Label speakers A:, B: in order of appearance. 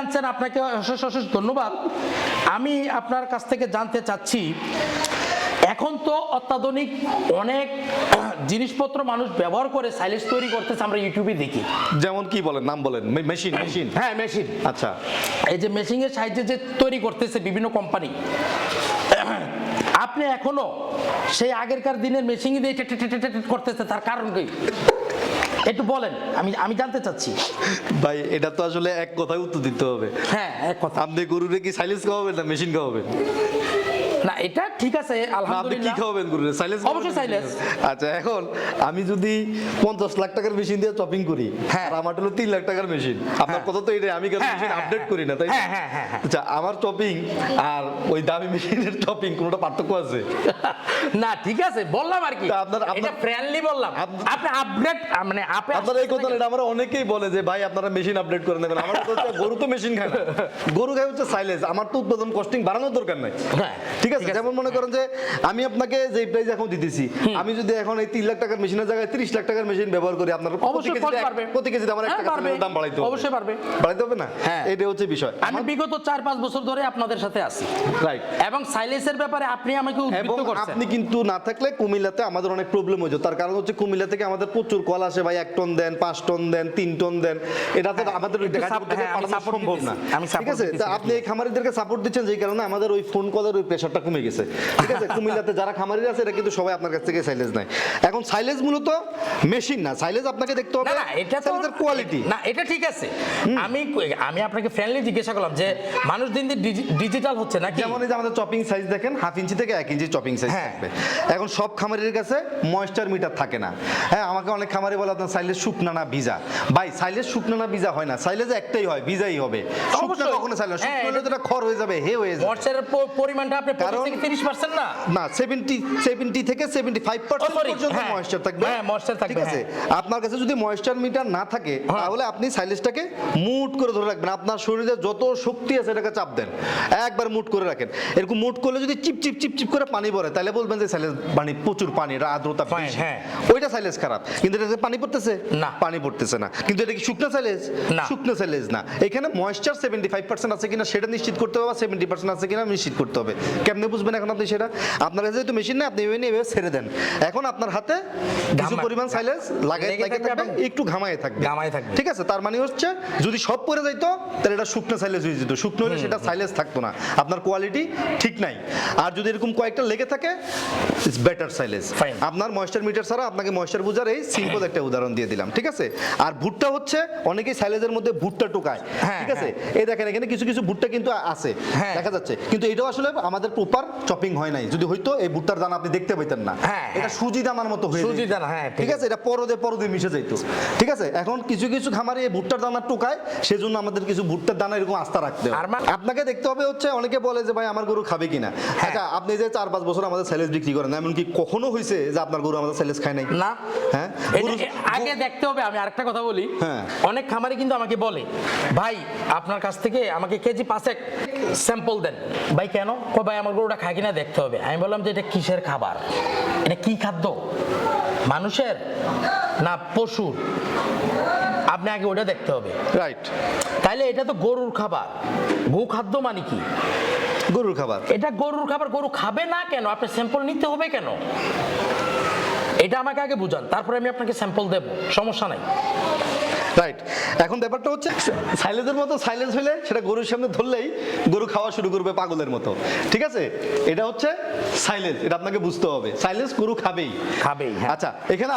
A: আনছেন আপনাকে অশেষ অশেষ ধন্যবাদ। আমি আপনার কাছ থেকে জানতে চাচ্ছি এখন তো অত্যাধুনিক অনেক জিনিসপত্র মানুষ ব্যবহার করে সাইলেন্স তৈরি করতেছে আমরা ইউটিউবে দেখি।
B: যেমন কি বলেন? নাম বলেন। মেশিন মেশিন
A: হ্যাঁ মেশিন
B: আচ্ছা।
A: এই যে মেশিনের সাহায্যে যে তৈরি করতেছে বিভিন্ন কোম্পানি আপনি এখনও সেই আগেরকার দিনের মেশিন দিয়ে টেট টেট টেট টেট করতেছে তার কারণ কি? একটু বলেন আমি আমি জানতে চাচ্ছি।
B: ভাই এটা তো আসলে এক কথায় উত্তর দিতে হবে।
A: হ্যাঁ এক কথা।
B: আপনি গরুরে কি সাইলেন্স খাওয়াবেন না মেশিন খাওয়াবেন?
A: না এটা ঠিক আছে
B: আপনি কি খাওয়াবেন গরুরে সাইলেন্স
A: অবশ্যই silence।
B: আচ্ছা এখন আমি যদি পঞ্চাশ লাখ টাকার মেশিন দিয়ে চপিং করি
A: হ্যাঁ।
B: আর আমার হলো তিন লাখ টাকার মেশিন আপনার
A: হ্যাঁ।
B: কথা তো আমি কেন মেশিন
A: হ্যাঁ,
B: আপডেট। করি না তাই। আচ্ছা আমার চপিং আর ওই দামি মেশিনের চপিং কোনোটা পার্থক্য আছে?
A: না ঠিক আছে বললাম আর কি।
B: আপনার-
A: এটা ফ্রেন্ডলি বললাম। আপনি আপডেট মানে আপনি
B: আপনারা এই কথা এটা আমরা অনেকেই বলে যে ভাই আপনারা মেশিন আপডেট করে নেবেন। আমার কথা হচ্ছে গরু তো মেশিন খায় না। গরু খায় হচ্ছে সাইলেন্স আমার তো উৎপাদন কস্টিং বাড়ানোর দরকার নাই। ঠিক আছে যেমন মনে করেন যে আমি আপনাকে যে প্রাইস এখন দিতেছি আমি যদি এখন এই তিন লাখ টাকার মেশিনের জায়গায় তিরিশ লাখ টাকার মেশিন ব্যবহার করি আপনার প্রতি
A: অবশ্যই বাড়বে।
B: প্রতি কেজিতে আমার এক
A: হ্যাঁ,
B: টাকা। দাম বাড়াইতে
A: অবশ্যই বাড়বে।
B: বাড়াইতে হবে না?
A: হ্যাঁ।
B: এটা হচ্ছে বিষয়।
A: আমি বিগত চার পাঁচ বছর ধরে আপনাদের সাথে আছি।
B: রাইট
A: এবং সাইলেন্সের ব্যাপারে আপনি আমাকে উদ্বুদ্ধ করছেন।
B: আপনি কিন্তু না থাকলে কুমিল্লাতে আমাদের অনেক প্রবলেম হয়েছে তার কারণ হচ্ছে কুমিল্লা থেকে আমাদের প্রচুর কল আসে ভাই এক টন দেন পাঁচ টন দেন তিন টন দেন। এটা তো আমাদের
A: হ্যাঁ, আমি
B: পাঠানো
A: support
B: সম্ভব না। ঠিক আছে? তা আপনি এই খামারিদেরকে সাপোর্ট দিচ্ছেন যেই কারণে আমাদের ওই ফোন কলের ওই প্রেশারটা কমে গেছে। ঠিক আছে? কুমিল্লাতে যারা খামারি আছে এটা কিন্তু সবাই আপনার কাছ থেকে সাইলেজ নেয়। এখন সাইলেজ মূলত মেশিন না। সাইলেজ আপনাকে দেখতে হবে
A: না এটা তো
B: সাইলেজের কোয়ালিটি
A: না এটা ঠিক আছে। আমি আমি আপনাকে ফ্রেন্ডলি জিজ্ঞাসা করলাম যে মানুষ দিন দিন ডিজিটাল হচ্ছে নাকি?
B: যেমন এই যে আমাদের চপিং সাইজ দেখেন হাফ ইঞ্চি থেকে এক ইঞ্চি চপিং সাইজ। থাকবে। এখন সব খামারের কাছে ময়েশ্চার মিটার থাকে না। হ্যাঁ আমাকে অনেক খামারি বলে আপনার সাইলেজ শুকনা না ভিজা। ভাই সাইলেজ শুকনা না ভিজা হয় না। সাইলেজ একটাই হয় ভিজাই হবে। শুকনা। কখনো সাইলেজ
A: হ্যাঁ,
B: শুকনো হলে তো খর হয়ে যাবে হে হয়ে যাবে।
A: মরচারের পরিমাণটা আপনি
B: কারণ-
A: না?
B: না সেভেন্টি সেভেন্টি থেকে seventy five percent
A: Oh, sorry,
B: পর্যন্ত
A: হ্যাঁ।
B: ময়েশ্চার থাকবে।
A: হ্যাঁ, moisture থাকবে,
B: ঠিক আছে? আপনার কাছে যদি ময়েশ্চার মিটার না থাকে
A: হ্যাঁ।
B: তাহলে আপনি সাইলেজটাকে মুট করে ধরে রাখবেন। আপনার শরীরে যত শক্তি আছে এটাকে চাপ দেন। একবার মুট করে রাখেন। এরকম মুট করলে যদি চিপ চিপ চিপ চিপ করে পানি পড়ে তাহলে বলবেন যে সাইলেজ পানি প্রচুর পানি আর্দ্রতা বেশি।
A: হ্যাঁ।
B: ওইটা সাইলেজ খারাপ। কিন্তু এটাতে পানি পড়তেছে?
A: না।
B: পানি পড়তেছে না। কিন্তু এটা কি শুকনো সাইলেজ
A: না।
B: শুকনো সাইলেজ না। এখানে ময়েশ্চার সেভেন্টি ফাইভ পার্সেন্ট আছে কিনা সেটা নিশ্চিত করতে হবে সেভেন্টি পার্সেন্ট আছে কিনা নিশ্চিত করতে হবে। কেমনে বুঝবেন এখন আপনি সেটা। আপনার কাছে যেহেতু মেশিন নেই আপনি এভাবে নিয়ে এভাবে ছেড়ে দেন। এখন আপনার হাতে কিছু পরিমাণ সাইলেজ লাগাই
A: লেগে থাকবে
B: একটু ঘামায় থাকবে।
A: ঘামায় থাকবে।
B: ঠিক আছে? তার মানে হচ্ছে যদি সব পরে যাইতো তাহলে এটা শুকনো সাইলেজ হয়ে যেত। শুকনো হলে সেটা সাইলেজ থাকতো না। আপনার কোয়ালিটি ঠিক নাই। আর যদি এরকম কয়েকটা লেগে থাকে ইটস বেটার
A: Fine.
B: আপনার ময়েশ্চার মিটার ছাড়া আপনাকে ময়েশ্চার বুঝার এই সিম্পল একটা উদাহরণ দিয়ে দিলাম। ঠিক আছে? আর ভুট্টা হচ্ছে অনেকেই সাইলেজের মধ্যে ভুট্টা টোকায়।
A: হ্যাঁ,
B: ঠিক আছে? এই দেখেন এখানে কিছু কিছু ভুট্টা কিন্তু আছে।
A: হ্যাঁ।
B: দেখা যাচ্ছে। কিন্তু এটাও আসলে আমাদের প্রপার চপিং হয় নাই। যদি হয়তো এই ভুট্টার দানা আপনি দেখতে পাইতেন না।
A: হ্যাঁ,
B: এটা
A: হ্যাঁ।
B: সুজি দানার মতো হয়ে
A: সুজি দানা, হ্যাঁ, ঠিক
B: আছে? এটা পরদে পরদে মিশে যাইতো। ঠিক আছে? এখন কিছু কিছু খামারে এই ভুট্টার দানা টোকায় সেজন্য আমাদের কিছু ভুট্টার দানা এরকম আস্থা রাখতে হবে
A: আর
B: আপনাকে দেখতে হবে হচ্ছে অনেকে বলে যে ভাই আমার গরু খাবে কিনা?
A: হ্যাঁ।
B: আচ্ছা আপনি যে চার পাঁচ বছর আমাদের স্যালেজ বিক্রি করেন এমনকি কখনো হয়েছে যে আপনার গরু আমাদের স্যালেজ খায় নাই?
A: না।
B: হ্যাঁ?
A: এটা- আগে দেখতে হবে আমি আরেকটা কথা বলি।
B: হ্যাঁ।
A: অনেক খামারি কিন্তু আমাকে বলে ভাই আপনার কাছ থেকে আমাকে কেজি পাঁচেক স্যাম্পল দেন। ভাই কেন? ভাই আমার গরুটা খায় কিনা দেখতে হবে। আমি বললাম যে এটা কিসের খাবার? এটা কি খাদ্য? মানুষের? না পশুর? আপনি আগে ওটা দেখতে হবে।
B: রাইট
A: তাইলে এটা তো গরুর খাবার। গো খাদ্য মানে কি?
B: গরুর খাবার।
A: এটা গরুর খাবার। গরু খাবে না কেন? আপনি স্যাম্পল নিতে হবে কেন? এটা আমাকে আগে বুঝান তারপরে আমি আপনাকে স্যাম্পল দেব সমস্যা নাই।
B: রাইট এখন ব্যাপারটা হচ্ছে সাইলেন্সের মতো সাইলেন্স হলে সেটা গরুর সামনে ধরলেই গরু খাওয়া শুরু করবে পাগলের মতো। ঠিক আছে? এটা হচ্ছে সাইলেন্স এটা আপনাকে বুঝতে হবে। সাইলেন্স গরু খাবেই।
A: খাবেই হ্যাঁ।
B: আচ্ছা এখানে